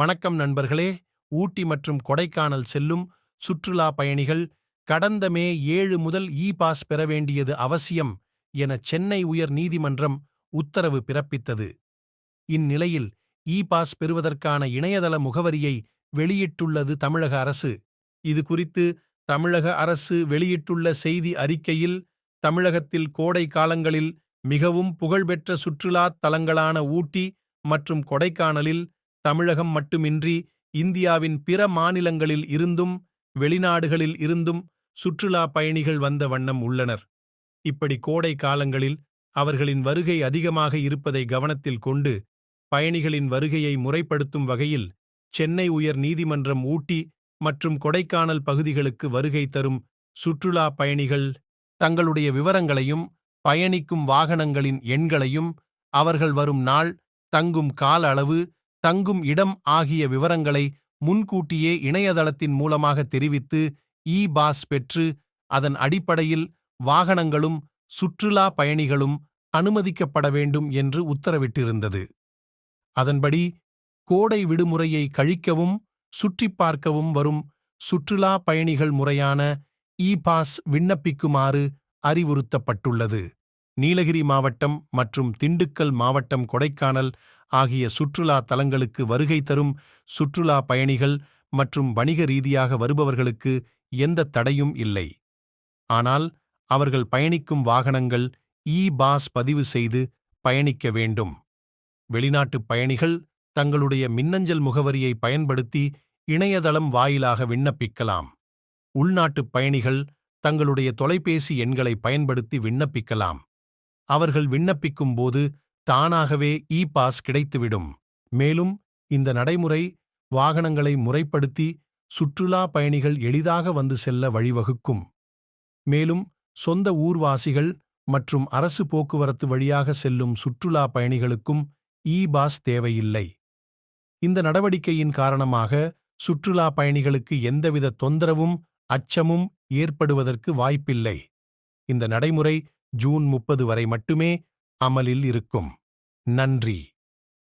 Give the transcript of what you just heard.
வணக்கம் நண்பர்களே. ஊட்டி மற்றும் கொடைக்கானல் செல்லும் சுற்றுலா பயணிகள் கடந்த மே ஏழு முதல் இ பாஸ் பெற வேண்டியது அவசியம் என சென்னை உயர் நீதிமன்றம் உத்தரவு பிறப்பித்தது. இந்நிலையில் இ பாஸ் பெறுவதற்கான இணையதள முகவரியை வெளியிட்டுள்ளது தமிழக அரசு. இது குறித்து தமிழக அரசு வெளியிட்டுள்ள செய்தி அறிக்கையில் தமிழகத்தில் கோடை காலங்களில் மிகவும் புகழ்பெற்ற சுற்றுலாத் தலங்களான ஊட்டி மற்றும் கொடைக்கானலில் தமிழகம் மட்டுமின்றி இந்தியாவின் பிற மாநிலங்களில் இருந்தும் வெளிநாடுகளில் இருந்தும் சுற்றுலா பயணிகள் வந்த வண்ணம் உள்ளனர். இப்படி கோடை காலங்களில் அவர்களின் வருகை அதிகமாக இருப்பதை கவனத்தில் கொண்டு பயணிகளின் வருகையை முறைப்படுத்தும் வகையில் சென்னை உயர் நீதிமன்றம் ஊட்டி மற்றும் கொடைக்கானல் பகுதிகளுக்கு வருகை தரும் சுற்றுலா பயணிகள் தங்களுடைய விவரங்களையும் பயணிக்கும் வாகனங்களின் எண்களையும் அவர்கள் வரும் நாள் தங்கும் கால அளவு தங்கும் இடம் ஆகிய விவரங்களை முன்கூட்டியே இணையதளத்தின் மூலமாக தெரிவித்து இ பாஸ் பெற்று அதன் அடிப்படையில் வாகனங்களும் சுற்றுலா பயணிகளும் அனுமதிக்கப்பட வேண்டும் என்று உத்தரவிட்டிருந்தது. அதன்படி கோடை விடுமுறையை கழிக்கவும் சுற்றிப் பார்க்கவும் வரும் சுற்றுலா பயணிகள் முறையான இ பாஸ் விண்ணப்பிக்குமாறு அறிவுறுத்தப்பட்டுள்ளது. நீலகிரி மாவட்டம் மற்றும் திண்டுக்கல் மாவட்டம் கொடைக்கானல் ஆகிய சுற்றுலா தலங்களுக்கு வருகை தரும் சுற்றுலா பயணிகள் மற்றும் வணிக ரீதியாக வருபவர்களுக்கு எந்த தடையும் இல்லை. ஆனால் அவர்கள் பயணிக்கும் வாகனங்கள் இ பாஸ் பதிவு செய்து பயணிக்க வேண்டும். வெளிநாட்டுப் பயணிகள் தங்களுடைய மின்னஞ்சல் முகவரியை பயன்படுத்தி இணையதளம் வாயிலாக விண்ணப்பிக்கலாம். உள்நாட்டுப் பயணிகள் தங்களுடைய தொலைபேசி எண்களை பயன்படுத்தி விண்ணப்பிக்கலாம். அவர்கள் விண்ணப்பிக்கும் போது தானாகவே இ பாஸ் கிடைத்துவிடும். மேலும் இந்த நடைமுறை வாகனங்களை முறைப்படுத்தி சுற்றுலா பயணிகள் எளிதாக வந்து செல்ல வழிவகுக்கும். மேலும் சொந்த ஊர்வாசிகள் மற்றும் அரசு போக்குவரத்து வழியாக செல்லும் சுற்றுலா பயணிகளுக்கும் இ பாஸ் தேவையில்லை. இந்த நடவடிக்கையின் காரணமாக சுற்றுலா பயணிகளுக்கு எந்தவித தொந்தரவும் அச்சமும் ஏற்படுவதற்கு வாய்ப்பில்லை. இந்த நடைமுறை ஜூன் முப்பது வரை மட்டுமே அமலில் இருக்கும். நன்றி.